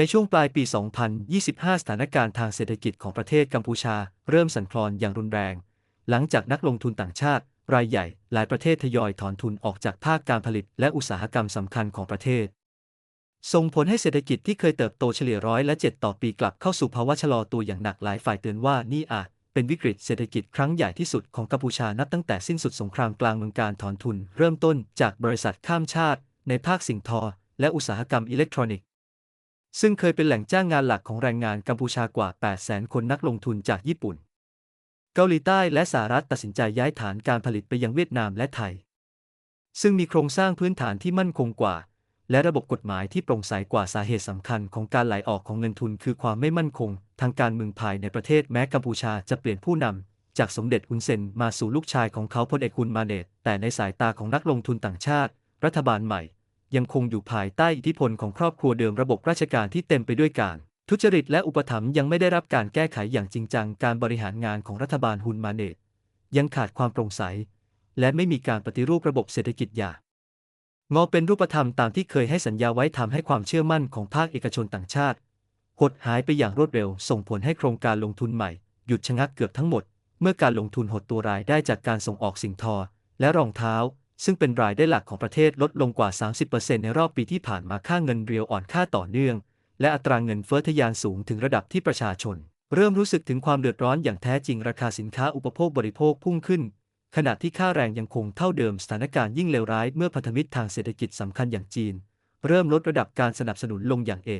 ในช่วงปลายปี 2025 สถานการณ์ทางเศรษฐกิจของประเทศกัมพูชา เริ่มสั่นคลอนอย่างรุนแรง หลังจากนักลงทุนต่างชาติ รายใหญ่ หลายประเทศทยอยถอนทุนออกจากภาคการผลิตและอุตสาหกรรมสำคัญของประเทศ ส่งผลให้เศรษฐกิจที่เคยเติบโตเฉลี่ยร้อยละ7ต่อปีกลับเข้าสู่ภาวะชะลอตัวอย่างหนักหลายฝ่ายเตือนว่านี่อาจเป็นวิกฤตเศรษฐกิจครั้งใหญ่ที่สุดของกัมพูชานับตั้งแต่สิ้นสุดสงครามกลางเมืองการถอนทุน เริ่มต้นจากบริษัทข้ามชาติ ในภาคสิ่งทอและอุตสาหกรรมอิเล็กทรอนิกส์ ซึ่งเคยเป็นแหล่งจ้างงานหลักของแรงงานกัมพูชากว่า 8 0 0 0 0 คนนักลงทุนจากญี่ปุ่น เกาหลีใต้และสหรัฐตัดสินใจย้ายฐานการผลิตไปยังเวียดนามและไทย ซึ่งมีโครงสร้างพื้นฐานที่มั่นคงกว่า และระบบกฎหมายที่โปร่งใสกว่าสาเหตุสำคัญของการไหลออกของเงินทุน คือความไม่มั่นคง ทางการเมืองภายในประเทศแม้กัมพูชาจะเปลี่ยนผู้นำจากสมเด็จฮุนเซนมาสู่ลูกชายของเขาพลเอกฮุนมาเนตแต่ในสายตาของนักลงทุนต่างชาติ รัฐบาลใหม่ ยังคงอยู่ภายใต้อิทธิพลของครอบครัวเดิมระบบราชการที่เต็มไปด้วยการ ทุจริตและอุปถัมภ์ยังไม่ได้รับการแก้ไขอย่างจริงจังการบริหารงานของรัฐบาลฮุนมาเนตยังขาดความโปร่งใส และไม่มีการปฏิรูประบบเศรษฐกิจอย่างงอเป็นรูปธรรมตามที่เคยให้สัญญาไว้ทำให้ความเชื่อมั่นของภาคเอกชนต่างชาติหดหายไปอย่างรวดเร็ว ส่งผลให้โครงการลงทุนใหม่ หยุดชะงักเกือบทั้งหมด เมื่อการลงทุนหดตัวรายได้จากการส่งออกสิ่งทอ และรองเท้า ซึ่งเป็นรายได้หลักของประเทศลดลงกว่า 30%ในรอบปีที่ผ่านมาค่าเงินเรียวอ่อนค่าต่อเนื่อง และอัตราเงินเฟ้อทะยานสูงถึงระดับที่ประชาชน เริ่มรู้สึกถึงความเดือดร้อนอย่างแท้จริงราคาสินค้าอุปโภคบริโภคพุ่งขึ้น ขณะที่ค่าแรงยังคงเท่าเดิมสถานการณ์ยิ่งเลวร้ายเมื่อพันธมิตรทางเศรษฐกิจสำคัญอย่างจีน เริ่มลดระดับการสนับสนุนลงอย่างเอ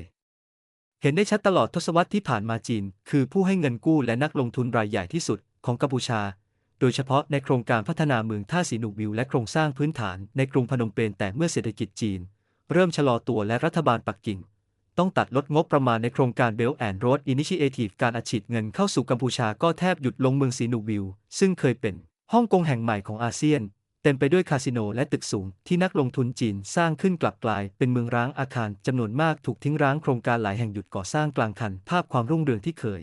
เห็นได้ชัดตลอดทศวรรษที่ผ่านมาจีน คือผู้ให้เงินกู้และนักลงทุนรายใหญ่ที่สุดของกัมพูชา โดยเฉพาะในโครงการพัฒนาเมืองท่าสีหนุวิวและโครงสร้างพื้นฐานในกรุงพนมเปญแต่เมื่อเศรษฐกิจจีน เริ่มชะลอตัวและรัฐบาลปักกิ่ง ต้องตัดลดงบประมาณในโครงการ Belt and Road Initiative การอัดฉีดเงินเข้าสู่กัมพูชาก็แทบหยุดลงเมืองสีหนุวิว ซึ่งเคยเป็นฮ่องกงแห่งใหม่ของอาเซียน เต็มไปด้วยคาสิโนและตึกสูงที่นักลงทุนจีนสร้างขึ้นกลับกลาย เป็นเมืองร้างอาคารจำนวนมากถูกทิ้งร้างโครงการหลายแห่งหยุดก่อสร้างกลางคันภาพความรุ่งเรืองที่เคย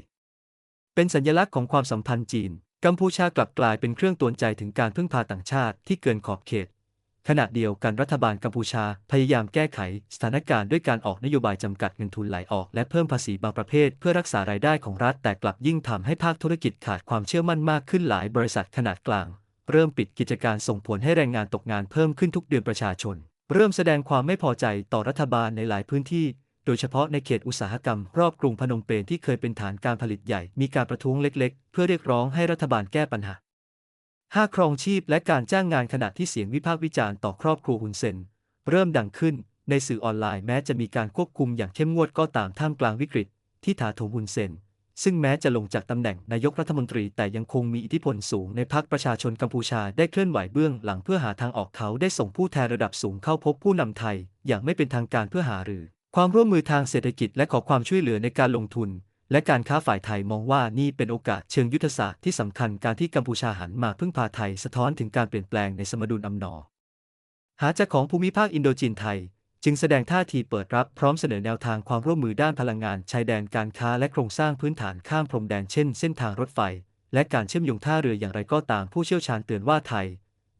เป็นสัญลักษณ์ของความสัมพันธ์จีน กัมพูชากลับกลายเป็นเครื่องตวนใจถึงการพึ่งพาต่างชาติที่เกินขอบเขต ขณะเดียวกันรัฐบาลกัมพูชาพยายามแก้ไขสถานการณ์ด้วยการออกนโยบายจำกัดเงินทุนไหลออกและเพิ่มภาษีบางประเภท เพื่อรักษารายได้ของรัฐแต่กลับยิ่งทำให้ภาคธุรกิจขาดความเชื่อมั่นมากขึ้นหลายบริษัทขนาดกลาง เริ่มปิดกิจการส่งผลให้แรงงานตกงานเพิ่มขึ้นทุกเดือนประชาชน เริ่มแสดงความไม่พอใจต่อรัฐบาลในหลายพื้นที่ โดยเฉพาะในเขตอุตสาหกรรมรอบกรุงพนมเปญที่เคยเป็นฐานการผลิตใหญ่ มีการประท้วงเล็กๆ เพื่อเรียกร้องให้รัฐบาลแก้ปัญหาห้าครองชีพและการจ้างงานขณะที่เสียงวิพากษ์วิจารณ์ต่อครอบครัวฮุนเซน เริ่มดังขึ้นในสื่อออนไลน์แม้จะมีการควบคุมอย่างเข้มงวดก็ตามท่ามกลางวิกฤต ที่ถาโถมฮุนเซน ซึ่งแม้จะลงจากตำแหน่งนายกรัฐมนตรีแต่ยังคงมีอิทธิพลสูงในพรรคประชาชนกัมพูชาได้เคลื่อนไหวเบื้องหลังเพื่อหาทางออกเขาได้ส่งผู้แทนระดับสูงเข้าพบผู้นำไทย อย่างไม่เป็นทางการเพื่อหารือ ความร่วมมือทางเศรษฐกิจและขอความช่วยเหลือในการลงทุน และการค้าฝ่ายไทยมองว่านี่เป็นโอกาสเชิงยุทธศาสตร์ที่สำคัญการที่กัมพูชาหันมาพึ่งพาไทยสะท้อนถึงการเปลี่ยนแปลงในสมดุลอำนอ หาจากของภูมิภาคอินโดจีนไทย จึงแสดงท่าทีเปิดรับพร้อมเสนอแนวทางความร่วมมือด้านพลังงานชายแดนการค้าและโครงสร้างพื้นฐานข้ามพรมแดนเช่นเส้นทางรถไฟ และการเชื่อมโยงท่าเรืออย่างไรก็ตามผู้เชี่ยวชาญเตือนว่าไทย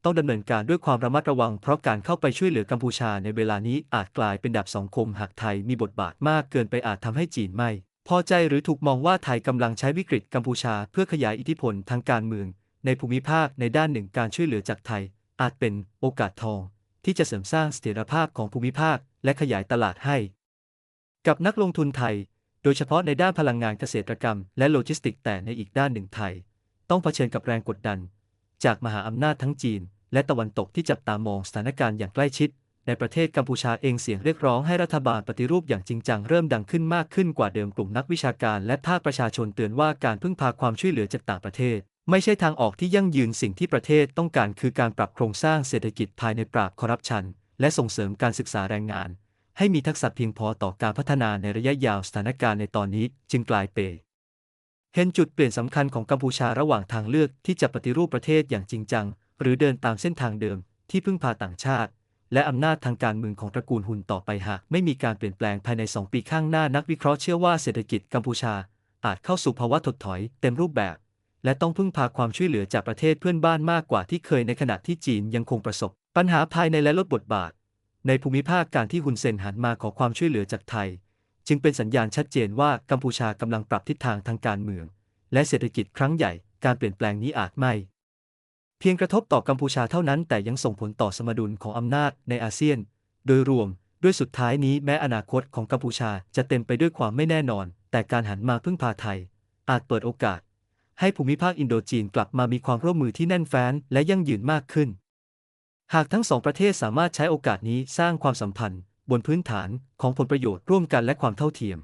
ต้องดำเนินการด้วยความระมัดระวังเพราะการเข้าไปช่วยเหลือกัมพูชาในเวลานี้อาจกลายเป็นดาบสองคมหากไทยมีบทบาทมากเกินไปอาจทำให้จีนไม่ พอใจหรือถูกมองว่าไทยกำลังใช้วิกฤตกัมพูชาเพื่อขยายอิทธิพลทางการเมือง ในภูมิภาคในด้านหนึ่งการช่วยเหลือจากไทย อาจเป็นโอกาสทอง ที่จะเสริมสร้างเสถียรภาพของภูมิภาค และขยายตลาดให้ กับนักลงทุนไทย โดยเฉพาะในด้านพลังงานเกษตรกรรม และโลจิสติกแต่ในอีกด้านหนึ่งไทย ต้องเผชิญกับแรงกดดัน จากมหาอำนาจทั้งจีน และตะวันตกที่จับตามองสถานการณ์อย่างใกล้ชิด ในประเทศกัมพูชาเองเสียงเรียกร้องให้รัฐบาลปฏิรูปอย่างจริงจังเริ่มดังขึ้นมากขึ้นกว่าเดิมกลุ่มนักวิชาการและภาคประชาชนเตือนว่าการพึ่งพาความช่วยเหลือจากต่างประเทศ ไม่ใช่ทางออกที่ยั่งยืนสิ่งที่ประเทศต้องการคือการปรับโครงสร้างเศรษฐกิจภายในปราบคอร์รัปชัน และส่งเสริมการศึกษาแรงงาน ให้มีทักษะเพียงพอต่อการพัฒนาในระยะยาวสถานการณ์ในตอนนี้จึงกลายเป็นเห็นจุดเปลี่ยนสำคัญของกัมพูชาระหว่างทางเลือกที่จะปฏิรูปประเทศอย่างจริงจัง หรือเดินตามเส้นทางเดิมที่พึ่งพาต่างชาติ และอำนาจทางการเมืองของตระกูลหุนต่อไปหากไม่มีการเปลี่ยนแปลงภายใน 2 ปีข้างหน้านักวิเคราะห์เชื่อว่าเศรษฐกิจกัมพูชาอาจเข้าสู่ภาวะถดถอยเต็มรูปแบบ และต้องพึ่งพาความช่วยเหลือจากประเทศเพื่อนบ้านมากกว่าที่เคยในขณะที่จีนยังคงประสบ ปัญหาภายในและลดบทบาท ในภูมิภาคการที่ฮุนเซนหันมาขอความช่วยเหลือจากไทย จึงเป็นสัญญาณชัดเจนว่ากัมพูชากำลังปรับทิศทางทางการเมือง และเศรษฐกิจครั้งใหญ่การเปลี่ยนแปลงนี้อาจไม่ เพียงกระทบต่อกัมพูชาเท่านั้น แต่ยังส่งผลต่อสมดุลของอำนาจในอาเซียน โดยรวมด้วยสุดท้ายนี้แม้อนาคตของกัมพูชาจะเต็มไปด้วยความไม่แน่นอน แต่การหันมาพึ่งพาไทย อาจเปิดโอกาส ให้ภูมิภาคอินโดจีนกลับมามีความร่วมมือที่แน่นแฟ้นและยั่งยืนมากขึ้น หากทั้งสองประเทศสามารถใช้โอกาสนี้สร้างความสัมพันธ์ บนพื้นฐานของผลประโยชน์ร่วมกันและความเท่าเทียม